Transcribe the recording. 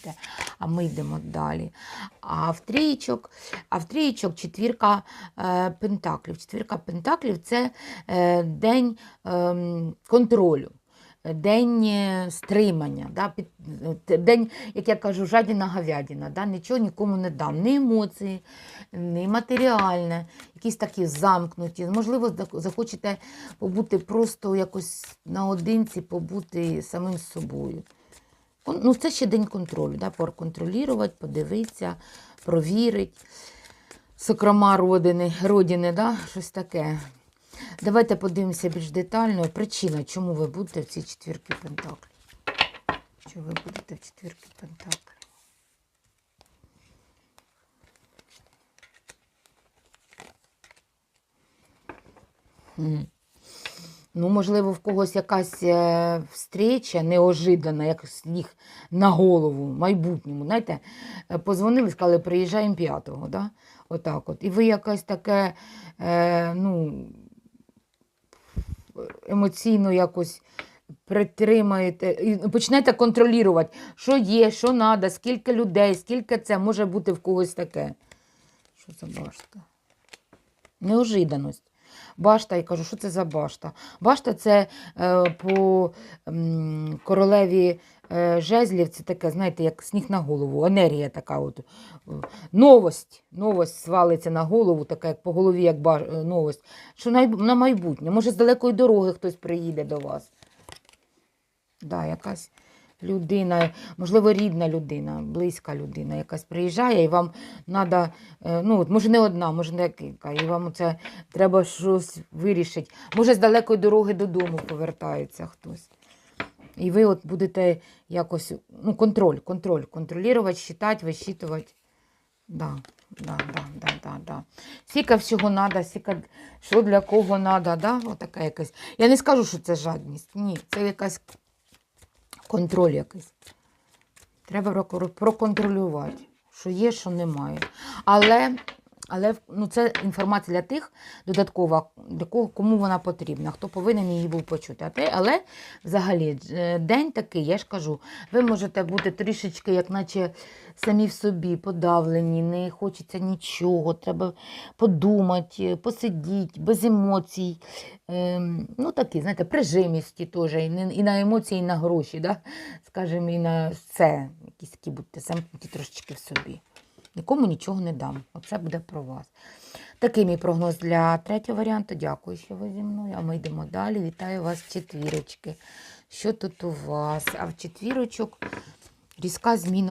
будете. А ми йдемо далі. А в трієчок, а в трієчок четвірка е, пентаклів. Четвірка пентаклів це е, день е, контролю. День е, стримання, да, під, е, день, як я кажу, жадіна говядина, да, нічого нікому не дам, ні емоції, ні матеріальне, якісь такі замкнуті. Можливо, захочете побути просто якось наодинці, побути самим собою. Ну, це ще день контролю, да, проконтролювати, подивитися, провірити. Сокрома родини, родини, да, щось таке. Давайте подивимося більш детально. Причина, чому ви будете в цій четвірці пентаклів. Що ви будете в четвірці пентаклів? М. Ну, можливо, в когось якась е, встреча неожиданна, як сніг на голову, в майбутньому. Знаєте, е, позвонили, сказали, приїжджаємо п'ятого. Да? Отак от. І ви якась таке, е, ну, емоційно якось притримаєте і почнете контролювати, що є, що треба, скільки людей, скільки це може бути в когось таке. Що це башта? Неожиданість. Башта, я кажу, що це за башта? Башта це е, по м, королеві е, жезлів, це таке, знаєте, як сніг на голову, енергія така. От, е, новость. Новость свалиться на голову, така як по голові, як ба, е, новость. Що на, на майбутнє. Може, з далекої дороги хтось приїде до вас. Да, якась людина, можливо, рідна людина, близька людина, якась приїжджає, і вам треба, ну, може, не одна, може, декілька, і вам це треба щось вирішити. Може, з далекої дороги додому повертається хтось. І ви от будете якось, ну, контроль, контроль, контролювати, считати, висчитувати. Да, да, да, да, да, да. Скільки всього треба, скільки, що для кого треба, да? Отака якась. Я не скажу, що це жадність. Ні, це якась контроль якийсь. Треба проконтролювати, що є, що немає. Але, але ну, це інформація для тих додаткова, кому вона потрібна, хто повинен її був почути. Але взагалі е, день такий, я ж кажу, ви можете бути трішечки, як наче самі в собі подавлені, не хочеться нічого, треба подумати, посидіти, без емоцій. Ем, ну, такі, знаєте, прижимісті теж, і, на емоції, і на гроші, да? скажімо, і на все. Якісь такі будьте замкнуті трошечки в собі. Нікому нічого не дам. Оце буде про вас. Такий мій прогноз для третього варіанту. Дякую, що ви зі мною. А ми йдемо далі. Вітаю вас четвірочки. Що тут у вас? А в четвірочок різка зміна.